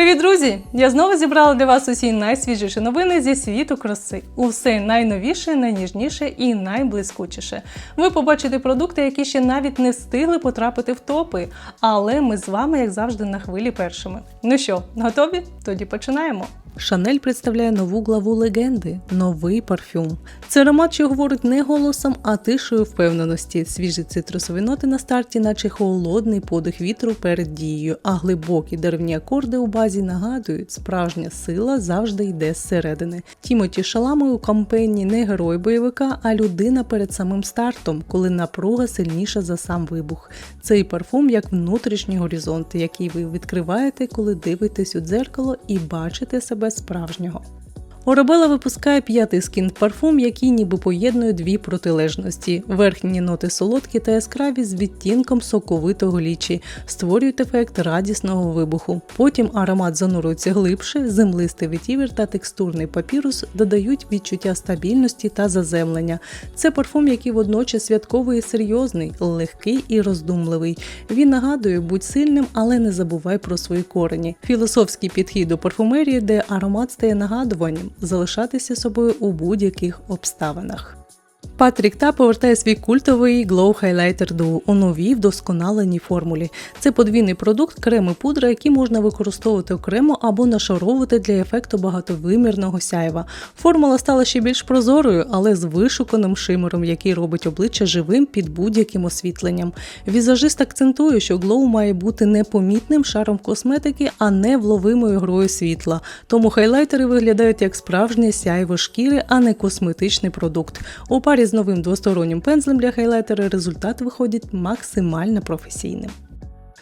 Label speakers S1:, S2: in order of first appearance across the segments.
S1: Привіт, друзі! Я знову зібрала для вас усі найсвіжіші новини зі світу краси. Усе найновіше, найніжніше і найблискучіше. Ви побачите продукти, які ще навіть не встигли потрапити в топи. Але ми з вами, як завжди, на хвилі першими. Ну що, готові? Тоді починаємо. Шанель представляє нову главу легенди новий парфюм. Це аромат, що говорить не голосом, а тишою впевненості. Свіжі цитрусові ноти на старті, наче холодний подих вітру перед дією, а глибокі деревні акорди у базі нагадують, справжня сила завжди йде зсередини. Тімоті Шалами у кампені не герой бойовика, а людина перед самим стартом, коли напруга сильніша за сам вибух. Цей парфум як внутрішній горизонт, який ви відкриваєте, коли дивитесь у дзеркало і бачите себе справжнього. Орабела випускає п'ятий скін парфум, який ніби поєднує дві протилежності. Верхні ноти солодкі та яскраві з відтінком соковитого лічі, створюють ефект радісного вибуху. Потім аромат занурується глибше, землистий ветівер та текстурний папірус додають відчуття стабільності та заземлення. Це парфум, який водночас святковий і серйозний, легкий і роздумливий. Він нагадує, будь сильним, але не забувай про свої корені. Філософський підхід до парфумерії, де аромат стає нагадуванням залишатися собою у будь-яких обставинах. Патрік Та повертає свій культовий Glow Highlighter Duo у новій вдосконаленій формулі. Це подвійний продукт крем і пудра, які можна використовувати окремо або нашаровувати для ефекту багатовимірного сяйва. Формула стала ще більш прозорою, але з вишуканим шимером, який робить обличчя живим під будь-яким освітленням. Візажист акцентує, що Glow має бути непомітним шаром косметики, а не вловимою грою світла. Тому хайлайтери виглядають як справжнє сяйво шкіри, а не косметичний продукт. У парі з новим двостороннім пензлем для хайлайтера результат виходить максимально професійним.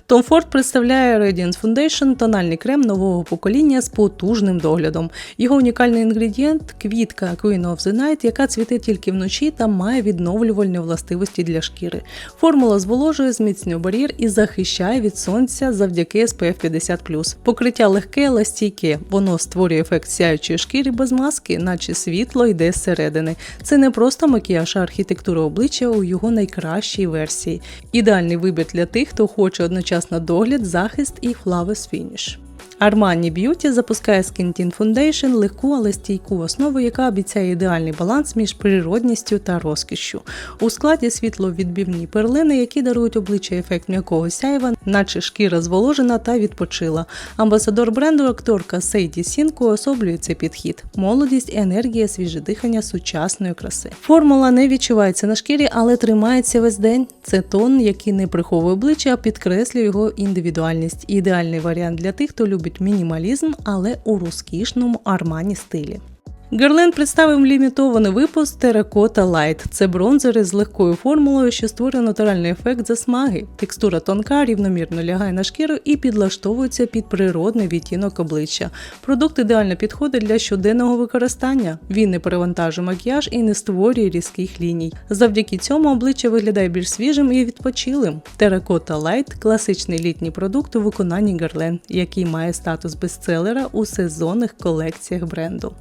S1: Tom Ford представляє Radiance Foundation – тональний крем нового покоління з потужним доглядом. Його унікальний інгредієнт квітка Queen of the Night, яка цвіте тільки вночі та має відновлювальні властивості для шкіри. Формула зволожує, зміцнює бар'єр і захищає від сонця завдяки SPF 50+. Покриття легке, але стійке. Воно створює ефект сяючої шкіри без маски, наче світло йде зсередини. Це не просто макіяж, а архітектура обличчя у його найкращій версії. Ідеальний вибір для тих, хто хоче одночасно догляд, захист і flawless finish. Armani Beauty запускає Skin Tint Foundation легку, але стійку основу, яка обіцяє ідеальний баланс між природністю та розкішшю. У складі світловідбивні перлини, які дарують обличчя ефект м'якого сяйва, наче шкіра зволожена та відпочила. Амбасадор бренду акторка Сейді Сінко особлює цей підхід: молодість, енергія, свіже дихання сучасної краси. Формула не відчувається на шкірі, але тримається весь день. Це тон, який не приховує обличчя, а підкреслює його індивідуальність. Ідеальний варіант для тих, хто любить мінімалізм, але у розкішному армані стилі. Герлен представив лімітований випуск Terracotta Light. Це бронзери з легкою формулою, що створює натуральний ефект засмаги. Текстура тонка, рівномірно лягає на шкіру і підлаштовується під природний відтінок обличчя. Продукт ідеально підходить для щоденного використання. Він не перевантажує макіяж і не створює різких ліній. Завдяки цьому обличчя виглядає більш свіжим і відпочилим. Terracotta Light – класичний літній продукт у виконанні Герлен, який має статус бестселера у сезонних колекціях бренду.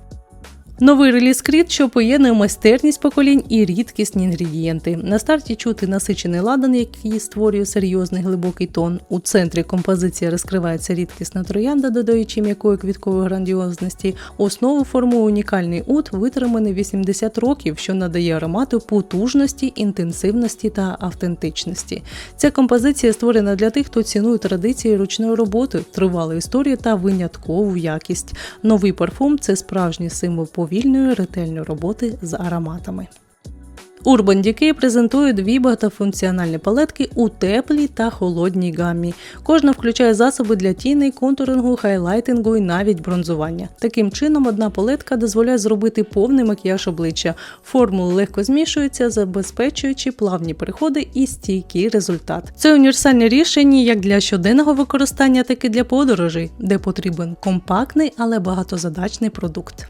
S1: Новий реліз Кріт, що поєднує майстерність поколінь і рідкісні інгредієнти. На старті чути насичений ладан, який створює серйозний глибокий тон. У центрі композиції розкривається рідкісна троянда, додаючи м'якої квіткової грандіозності. Основу формує унікальний ут, витриманий 80 років, що надає аромату потужності, інтенсивності та автентичності. Ця композиція створена для тих, хто цінує традиції ручної роботи, тривалу історію та виняткову якість. Новий парфум це справжній символ повільної ретельної роботи з ароматами. Urban Decay презентує дві багатофункціональні палетки у теплій та холодній гамі. Кожна включає засоби для тіней, контурингу, хайлайтингу і навіть бронзування. Таким чином, одна палетка дозволяє зробити повний макіяж обличчя. Формули легко змішуються, забезпечуючи плавні переходи і стійкий результат. Це універсальне рішення як для щоденного використання, так і для подорожей, де потрібен компактний, але багатозадачний продукт.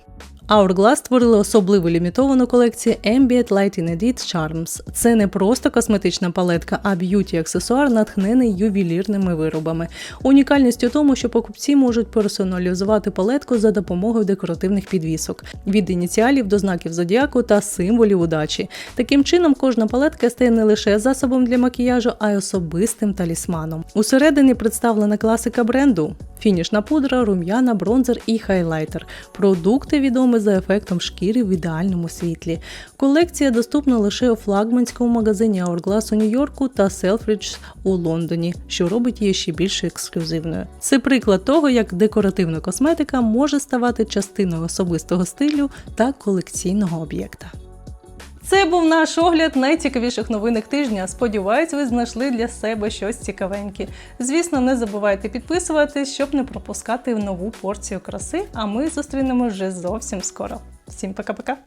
S1: Hourglass створили особливу лімітовану колекцію Ambient Lighting Edit Charms. Це не просто косметична палетка, а б'юті-аксесуар, натхнений ювелірними виробами. Унікальність у тому, що покупці можуть персоналізувати палетку за допомогою декоративних підвісок, від ініціалів до знаків зодіаку та символів удачі. Таким чином, кожна палетка стає не лише засобом для макіяжу, а й особистим талісманом. Усередині представлена класика бренду. Фінішна пудра, рум'яна, бронзер і хайлайтер. Продукти відомі за ефектом шкіри в ідеальному світлі. Колекція доступна лише у флагманському магазині Hourglass у Нью-Йорку та Selfridges у Лондоні, що робить її ще більш ексклюзивною. Це приклад того, як декоративна косметика може ставати частиною особистого стилю та колекційного об'єкта. Це був наш огляд найцікавіших новинок тижня. Сподіваюсь, ви знайшли для себе щось цікавеньке. Звісно, не забувайте підписуватись, щоб не пропускати нову порцію краси. А ми зустрінемось вже зовсім скоро. Всім пока-пока!